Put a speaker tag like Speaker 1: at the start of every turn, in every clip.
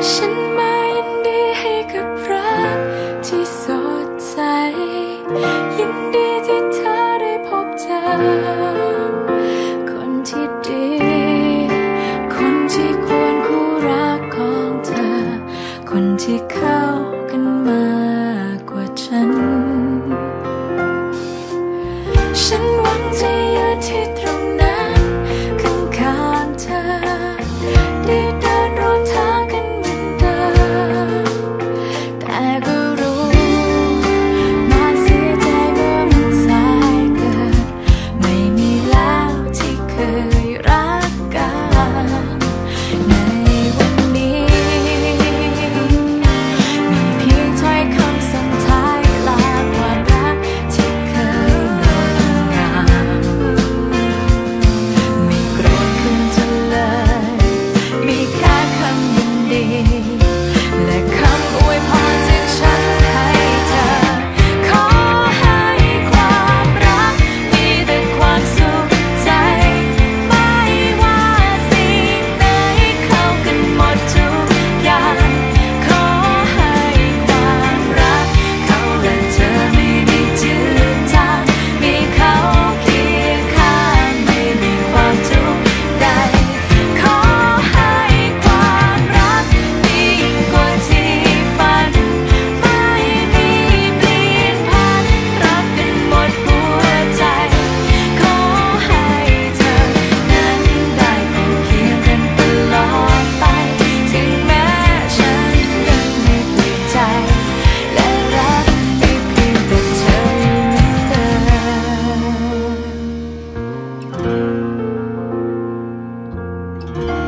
Speaker 1: 什么 Thank you.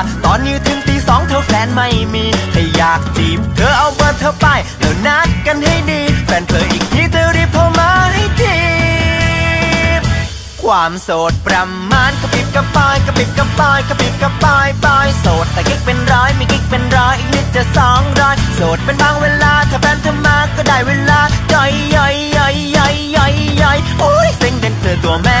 Speaker 2: ก็แปลว่าตอนนี้ถึงตีสองเธอแฟนไม่มีถ้าอยากจีบ เธอเอาเบอร์เธอไป แล้วนัดกันให้ดี แฟนเธออีกทีเธอรีบโทรมาให้ทีความโสดประมาณกระปิบกระปายกระปิบกระปายกระปิบกระปายปายโสดแต่กิ๊กเป็นร้อยมีกิ๊กเป็นร้อยอีกนิดจะสองร้อยโสดเป็นบางเวลาถ้าแฟนเธอมาก็ได้เวลาย่อยย่อยย่อยย่อยย่อยย่อยโอ้ยเซ็งเด่นเธอตัวแม่